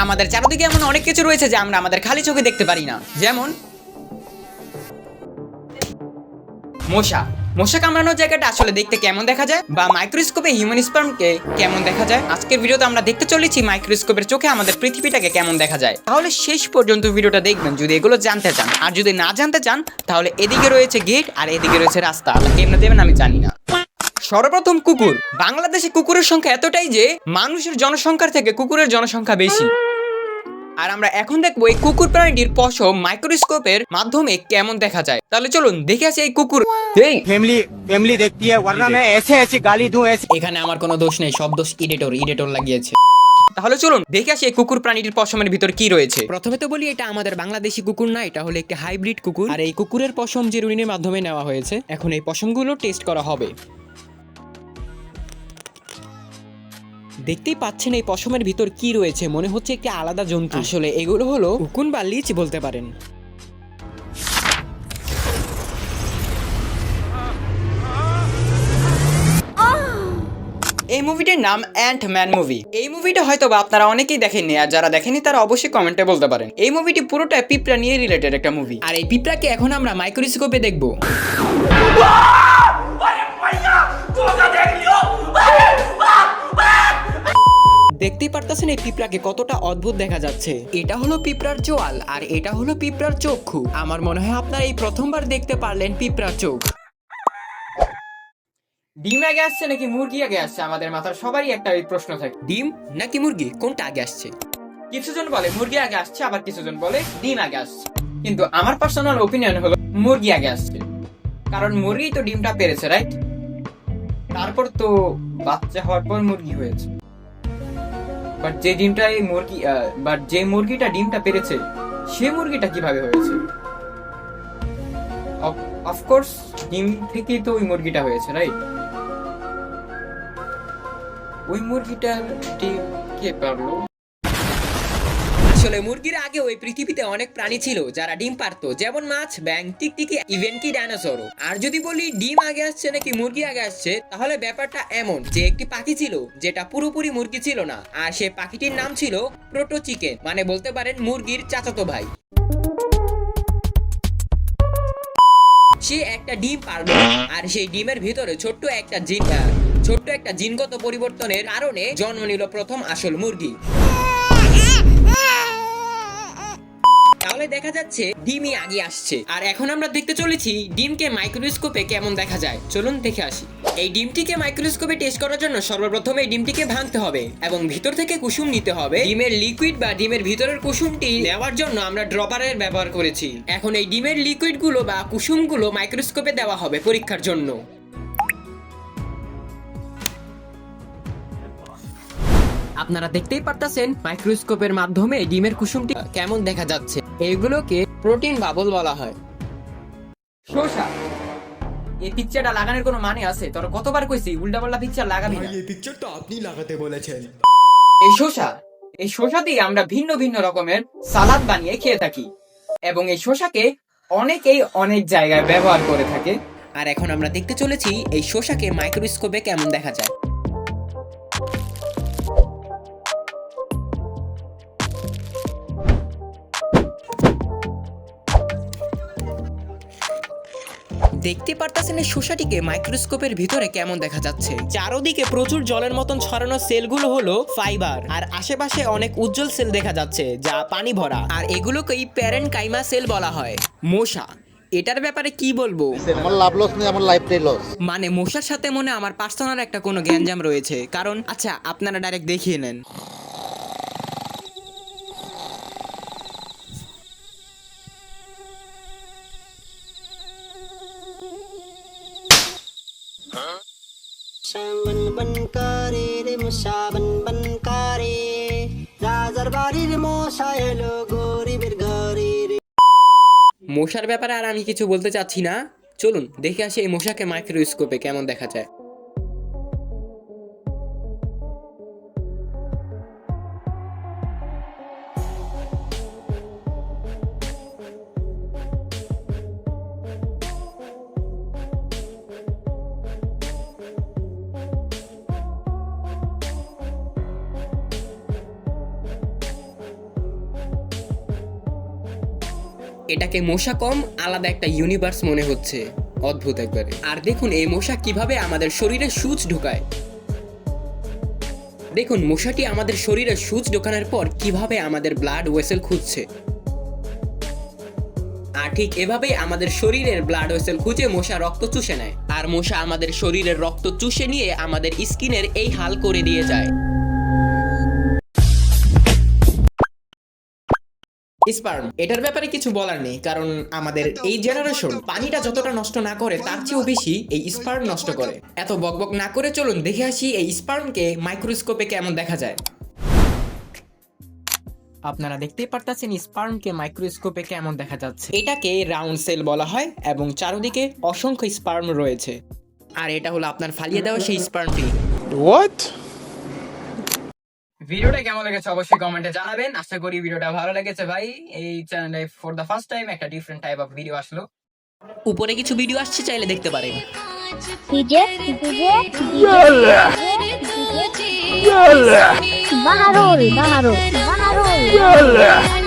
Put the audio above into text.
আমাদের চারদিকে এমন অনেক কিছু রয়েছে যা আমরা আমাদের খালি চোখে দেখতে পারি না। যেমন মশা। মশা কামড়ানোর জায়গাটা আসলে দেখতে কেমন দেখা যায় বা মাইক্রোস্কোপে হিউম্যান স্পার্মকে কেমন দেখা যায়? আজকের ভিডিওতে আমরা দেখতে চলেছি মাইক্রোস্কোপের চোখে আমাদের পৃথিবীটাকে কেমন দেখা যায়। তাহলে শেষ পর্যন্ত ভিডিওটা দেখবেন যদি এগুলো জানতে চান। আর যদি না জানতে চান, তাহলে এদিকে রয়েছে গেট আর এদিকে রয়েছে রাস্তা। কেমনে দেবেন, আমি জানি না। সর্বপ্রথম কুকুর। বাংলাদেশে কুকুরের সংখ্যা এতটাই যে মানুষের জনসংখ্যার থেকে কুকুরের জনসংখ্যা বেশি। আর আমরা এখন দেখব এই কুকুর প্রাণীটির পশম মাইক্রোস্কোপের মাধ্যমে কেমন দেখা যায়। তাহলে চলুন দেখে আসি এই কুকুর। এখানে আমার কোনো দোষ নেই সব দোষ ইডেটর ইডেটর লাগিয়েছে। তাহলে চলুন দেখে আসি কুকুর প্রাণীটির পশমের ভিতর কি রয়েছে। প্রথমে তো বলি এটা আমাদের বাংলাদেশি কুকুর না এটা হলো একটি হাইব্রিড কুকুর। আর এই কুকুরের পশম যে জিরুনির মাধ্যমে নেওয়া হয়েছে। এখন এই পশমগুলো টেস্ট করা হবে। দেখতেই পাচ্ছেন এই পশমের ভিতর কি রয়েছে মনে হচ্ছে একটি আলাদা জন্তু। আসলে এগুলো হলো উকুন বা লিচ বলতে পারেন। এই মুভিটির নাম অ্যান্ট ম্যান মুভি এই মুভিটা হয়তো বা আপনারা অনেকেই দেখেননি আর যারা দেখেনি তারা অবশ্যই কমেন্টে বলতে পারেন। এই মুভিটি পুরোটা পিঁপড়া নিয়ে রিলেটেড একটা মুভি আর এই পিঁপড়াকে এখন আমরা মাইক্রোস্কোপে দেখব। দেখতেই পারতেছেন এই পিঁপড়াকে কতটা অদ্ভুত দেখা যাচ্ছে। এটা হলো পিঁপড়ার চোয়াল আর এটা হলো পিঁপড়ার চক্ষু। আমার মনে হয় আপনারা এই প্রথমবার দেখতে পারলেন পিঁপড়ার চোখ। ডিম আগে আসছে নাকি মুরগি আগে আসছে? আমাদের মাথার সবারই একটা ওই প্রশ্ন থাকে। ডিম নাকি মুরগি? কোনটা আগে আসছে? কিছুজন বলে মুরগি আগে আসছে আবার কিছুজন বলে ডিম আগে আসছে। কিন্তু আমার পার্সোনাল ওপিনিয়ন হলো মুরগি আগে আসছে। কারণ মুরগি তো ডিমটা পেরেছে রাইট তারপর তো বাচ্চা হওয়ার পর মুরগি হয়েছে। বাট যে ডিমটা এই মুরগি বাট যে মুরগিটা ডিমটা পেরেছে, সে মুরগিটা কীভাবে হয়েছে? অফকোর্স ডিম থেকেই তো ওই মুরগিটা হয়েছে রাইট ওই মুরগিটার ডিম কে পারল? আসলে মুরগির আগে ওই পৃথিবীতে অনেক প্রাণী ছিল যারা ডিম পারতো, যেমন মাছ ব্যাং টিকটিকি ইভেন কি ডাইনোসরও আর যদি বলি ডিম আগে আসছে নাকি মুরগি আগে আসছে, তাহলে ব্যাপারটা এমন যে একটি পাখি ছিল যেটা পুরোপুরি মুরগি ছিল না, আর সে পাখিটির নাম ছিল প্রোটো চিকেন মানে বলতে পারেন মুরগির চাচাতো ভাই। সে একটা ডিম পারল, আর সেই ডিমের ভিতরে ছোট্ট একটা জিন ছোট্ট একটা জিনগত পরিবর্তনের কারণে জন্ম নিল প্রথম আসল মুরগি। যাচ্ছে, ডিমই আগে আসছে। আর এখন আমরা দেখতে চলেছি, ডিমকে মাইক্রোস্কোপে কেমন দেখা যায়। চলুন দেখে আসি। এই ডিমটিকে মাইক্রোস্কোপে টেস্ট করার জন্য সর্বপ্রথম এই ডিমটিকে ভাঙতে হবে এবং ভিতর থেকে কুসুম নিতে হবে। ডিমের লিকুইড বা ডিমের ভিতরের কুসুমটি নেওয়ার জন্য আমরা ড্রপারের ব্যবহার করেছি। এখন এই ডিমের লিকুইডগুলো বা কুসুমগুলো মাইক্রোস্কোপে দেওয়া হবে পরীক্ষার জন্য। আপনারা দেখতেই পারতাছেন মাইক্রোস্কোপের মাধ্যমে ডিমের কুসুমটি কেমন দেখা যাচ্ছে। এগুলোকে প্রোটিন বাবল বলা হয়। শোষা এই পিকচারটা লাগানোর কোনো মানে আছে? তোর কতবার কইছি উল্টাপাল্টা পিকচার লাগাবি না। এই পিকচারটা আপনি লাগাতে বলেছেন। এই শসা এই শসা দিয়ে আমরা ভিন্ন ভিন্ন রকমের সালাদ বানিয়ে খেয়ে থাকি। এবং এই শসাকে অনেকেই অনেক জায়গায় ব্যবহার করে থাকে। আর এখন আমরা দেখতে চলেছি এই শসাকে মাইক্রোস্কোপে কেমন দেখা যায়। দেখতে পারতাছেন এই মাইক্রোস্কোপের ভিতরে কেমন দেখা যাচ্ছে? চারদিকে প্রচুর জলের মতন ছড়ানো সেলগুলো হলো ফাইবার আর আশেপাশে অনেক উজ্জ্বল সেল দেখা যাচ্ছে যা পানি ভরা। আর এগুলোকেই প্যারেন্ট কাইমা সেল বলা হয়। মশা এটার ব্যাপারে কি বলব? আমার লাভ লস নেই আমার লাইফটাই লস মানে মশার সাথে মনে আমার পার্সোনাল একটা কোনো গ্যাঞ্জাম রয়েছে। কারণ আচ্ছা আপনারা ডাইরেক্ট দেখিয়ে নেন। শ্যামন বন করে রে সাবন বন বন করে রাজার বাড়ির মশা এলো গরিবের ঘরে রে মশার ব্যাপারে আর আমি কিছু বলতে চাচ্ছি না। চলুন, দেখে আসি এই মশাকে মাইক্রোস্কোপে কেমন দেখা যায়। এটাকে মশা কম, আলাদা একটা ইউনিভার্স মনে হচ্ছে। অদ্ভুত একবারে। আর দেখুন, এই মশা কীভাবে আমাদের শরীরে সূচ ঢুকায়। দেখুন, মশাটি আমাদের শরীরে সূচ ঢোকানোর পর কীভাবে আমাদের ব্লাড ওয়েসেল খুঁজছে। আর ঠিক এভাবেই আমাদের শরীরের ব্লাড ওয়েসেল খুঁজে মশা রক্ত চুষে নেয়। আর মশা আমাদের শরীরের রক্ত চুষে নিয়ে আমাদের স্কিনের এই হাল করে দিয়ে যায়। স্পার্ম এটার ব্যাপারে কিছু বলার নেই কারণ আমাদের এই জেনারেশন পানিটা যতটা নষ্ট না করে তার চেয়েও বেশি এই স্পার্ম নষ্ট করে। এত বকবক না করে চলুন দেখে আসি এই স্পার্মকে মাইক্রোস্কোপে কেমন দেখা যায়। আপনারা দেখতেই পারতেছেন স্পার্মকে মাইক্রোস্কোপে কেমন দেখা যাচ্ছে। এটাকে রাউন্ড সেল বলা হয় এবং চারদিকে অসংখ্য স্পার্ম রয়েছে। আর এটা হলো আপনার ফালিয়ে দেওয়া সেই স্পার্মটি ভিডিওটা কেমন লেগেছে অবশ্যই কমেন্টে জানাবেন। আশা করি ভিডিওটা ভালো লেগেছে ভাই। এই চ্যানেলে ফর দ্য ফার্স্ট টাইম একটা ডিফারেন্ট টাইপ অফ ভিডিও আসলো। উপরে কিছু ভিডিও আসছে চাইলে দেখতে পারেন। বাহারুল বাহারুল বাহারুল।